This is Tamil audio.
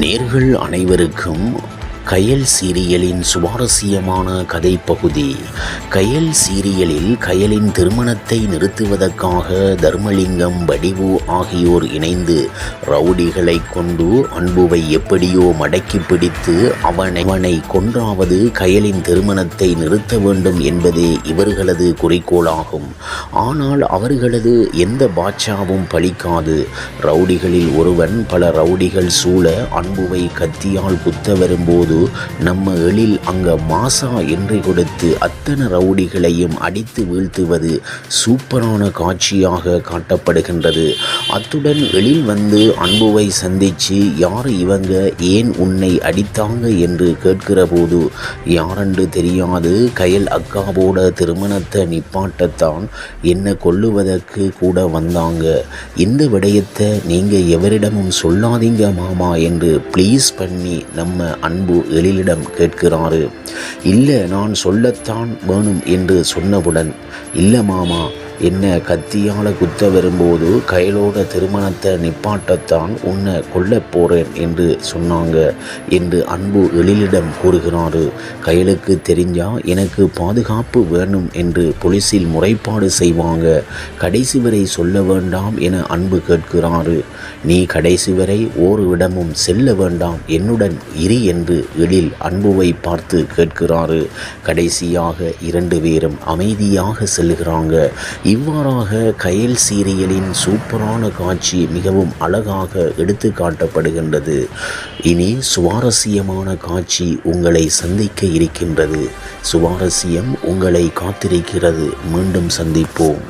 நேர்கள் அனைவருக்கும் கயல் சீரியலின் சுவாரஸ்யமான கதை பகுதி கயல் சீரியலில் கயலின் திருமணத்தை நிறுத்துவதற்காக தர்மலிங்கம் வடிவு ஆகியோர் இணைந்து ரவுடிகளை கொண்டு அன்புவை எப்படியோ மடக்கி பிடித்து அவனை அவனை கொன்றாவது கயலின் திருமணத்தை நிறுத்த வேண்டும் என்பதே இவர்களது குறிக்கோளாகும். ஆனால் அவர்களது எந்த பாட்சாவும் பலிக்காது. ரவுடிகளில் ஒருவன் பல ரவுடிகள் சூழ அன்புவை கத்தியால் குத்த வரும்போது நம்ம எழில் அங்க மாசா என்று கொடுத்து அத்தனை ரவுடிகளையும் அடித்து வீழ்த்துவது சூப்பரான காட்சியாக காட்டப்படுகின்றது. அத்துடன் எழில் வந்து அன்புவை சந்திச்சு யார் இவங்க? ஏன் உன்னை அடித்தாங்க? என்று கேட்கிற போது யாரென்று தெரியாது. கயல் அக்காவோட திருமணத்தை நிப்பாட்டத்தான் என்னை கொல்லுவதற்கு கூட வந்தாங்க. இந்த விடயத்தை நீங்கள் எவரிடமும் சொல்லாதீங்க மாமா என்று ப்ளீஸ் பண்ணி நம்ம அன்பு எழிலிடம் கேட்கிறாரு இல்லை நான் சொல்லத்தான் வேணும் என்று சொன்னவுடன் இல்லை மாமா என்ன கத்தியால் குத்த வரும்போது கையிலோட திருமணத்தை நிப்பாட்டத்தான் உன்னை கொல்லப் போகிறேன் என்று சொன்னாங்க என்று அன்பு எழிலிடம் கூறுகிறாரு. கையலுக்கு தெரிஞ்சா எனக்கு பாதுகாப்பு வேணும் என்று போலீஸில் முறைப்பாடு செய்வாங்க. கடைசி வரை சொல்ல வேண்டாம் என அன்பு கேட்கிறாரு. நீ கடைசி வரை ஓர் இடமும் செல்ல வேண்டாம். என்னுடன் இரு என்று எழில் அன்புவை பார்த்து கேட்கிறாரு. கடைசியாக இரண்டு பேரும் அமைதியாக செல்கிறாங்க. இவ்வாறாக கயல் சீரியலின் சூப்பரான காட்சி மிகவும் அழகாக எடுத்து காட்டப்படுகின்றது. இனி சுவாரஸ்யமான காட்சி உங்களை சந்திக்க இருக்கின்றது. சுவாரஸ்யம் உங்களை காத்திருக்கிறது. மீண்டும் சந்திப்போம்.